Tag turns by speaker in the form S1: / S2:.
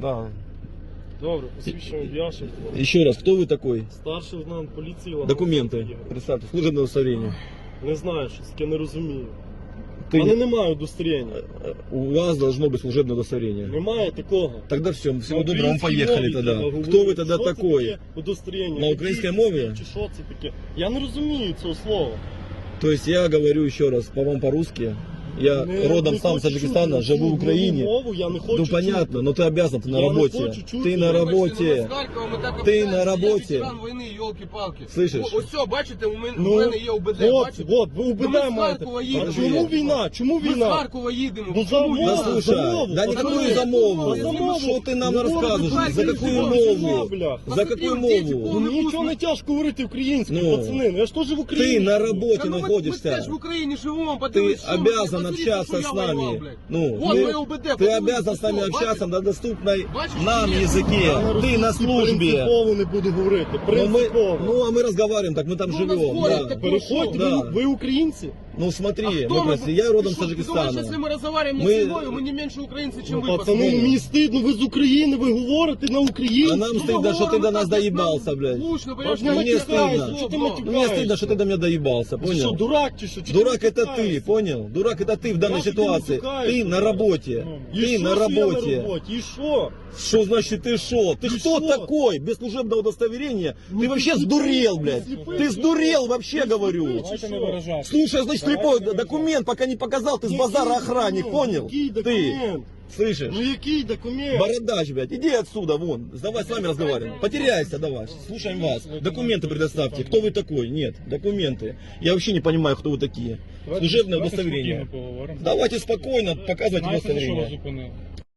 S1: Да.
S2: Добре, посвідчення Яшин.
S1: Еще раз, кто вы такой?
S2: Старший лейтенант поліції Лаговський
S1: Документы.
S2: Ігор.
S1: Представьте, служебное удостоверение.
S2: Не знаю, що таке не розумію.
S1: Ты
S2: У мене
S1: не-
S2: немає удостоверення.
S1: У вас должно быть служебное удостоверение.
S2: Немає такого.
S1: Тогда все, всего
S2: На
S1: доброго, мы
S2: українській
S1: поехали
S2: мові
S1: тогда.
S2: я говорю.
S1: Кто вы тогда
S2: Що це
S1: такой?
S2: таке Удостоверення.
S1: На
S2: Які
S1: українській
S2: це
S1: мові?
S2: Чи що це таке? Я не розумію цього слова.
S1: То есть я говорю еще раз по вам по-русски. Я
S2: Не-
S1: родом
S2: не
S1: сам
S2: хочу
S1: с Таджикистана,
S2: чути
S1: живу в
S2: цю
S1: Украине.
S2: Мову, я не хочу
S1: Ну
S2: чути.
S1: понятно, но ты обязан, ты на
S2: Я не
S1: работе.
S2: хочу чути.
S1: Ты на
S2: Вибачте,
S1: работе. Ти на роботі.
S3: війни, йолки-палки.
S1: Слышиш?
S3: О- Ось все, бачите, у мене,
S2: Ну,
S3: у мене є УБД,
S2: От,
S3: бачите?
S2: от, ви
S3: Ну,
S2: УБД
S3: ми з
S2: маєте.
S3: Харкова
S2: А
S3: їдемо.
S2: чому війна? Чому
S3: Ми з
S2: війна?
S3: Харкова їдемо.
S2: Ну, за
S3: Чому
S2: мову,
S3: війна?
S1: Да слушай,
S2: замову,
S1: да
S2: за
S1: никакую
S2: мову.
S1: замову.
S2: За мову.
S1: Что ты нам
S2: Ну,
S1: рассказываешь?
S2: давай,
S1: За
S2: ну,
S1: какую
S2: давай,
S1: мову?
S2: бля.
S1: За какую
S3: Посмотри, дети,
S1: мову?
S2: Ну нічого не тяжко говорити українською,
S1: Ну.
S2: пацани. Ну я ж теж в Україні.
S1: Ты на
S2: живу.
S1: работе
S3: Та ну, ми- Ми
S1: находишься.
S3: теж в Україні живемо,
S1: Ты
S3: подивись, що ми,
S1: обязан
S3: подивись,
S1: общаться
S3: що
S1: с
S3: я воював,
S1: нами.
S3: блядь.
S1: Ну,
S3: Вот
S1: мы-
S3: моє УБД,
S1: ты
S3: подивись,
S1: обязан с нами
S3: що,
S1: общаться
S3: бачиш?
S1: на доступной
S3: Бачиш,
S1: нам
S3: чи ні?
S1: языке.
S2: Я на
S1: Ты на
S2: російській
S1: службе.
S2: Принципово не буду говорити.
S1: Ну мы,
S2: Принципово.
S1: ну а мы разговариваем, так мы там
S3: Ну,
S1: живем.
S3: разговариваем,
S1: да.
S3: так
S2: Переходьте,
S1: Да.
S2: ви, ви українці?
S1: Ну смотри,
S3: А кто
S1: мы
S3: мы-
S1: просто- я родом с
S3: Ты что, ты думаешь, если
S1: Таджикистана.
S3: мы разговариваем
S1: Мы-
S3: мы... собой, мы не меньше украинцы, чем
S2: Ну,
S3: вы,
S2: пацани,
S3: пацаны.
S2: ну мені стидно, ви з України, ви говорите на українську.
S1: А нам
S3: Ну,
S1: стыдно, что ты до нас доебался, блядь.
S3: Лучно, понимаешь,
S2: Ну,
S3: не
S2: мне
S3: матюкайся,
S2: стыдно. Что ты
S3: ну,
S2: матюкаешься?
S1: Мне стыдно, что ты до меня доебался,
S2: Ти що,
S1: понял?
S2: дурак чи що? Чи
S1: Дурак
S2: ти
S1: это ты,
S2: матюкаєшся?
S1: понял? Дурак это ты в данной
S2: Как ты
S1: ситуации.
S2: матюкаешься,
S1: Ты на
S2: блядь?
S1: работе.
S2: І
S1: Ты
S2: що,
S1: на
S2: що я на
S1: работе.
S2: роботі? І що?
S1: Что значит ты шо? Ты
S2: И
S1: кто
S2: шо?
S1: такой без служебного удостоверения?
S2: Ну
S1: ты
S2: ты
S1: вообще
S2: слепой,
S1: сдурел,
S2: ты
S1: блядь.
S2: слепой,
S1: Ты
S2: ты
S1: сдурел вообще,
S2: Ты
S1: говорю.
S2: слепой, чи
S4: Давайте не
S2: що?
S4: выражаться.
S1: Слушай, значит,
S4: Давайте
S1: слепой документ пока не показал, ты с базара охранник, понял? Ты, слышишь?
S2: Ну який документ?
S1: Бородач, блядь, иди отсюда, вон. Давай с вами разговариваем. Потеряйся, давай. Слушаем вас. Документы предоставьте. Кто вы такой? Нет, документы. Я вообще не понимаю, кто вы такие. Служебное удостоверение. Давайте спокойно
S4: вас
S1: удостоверение.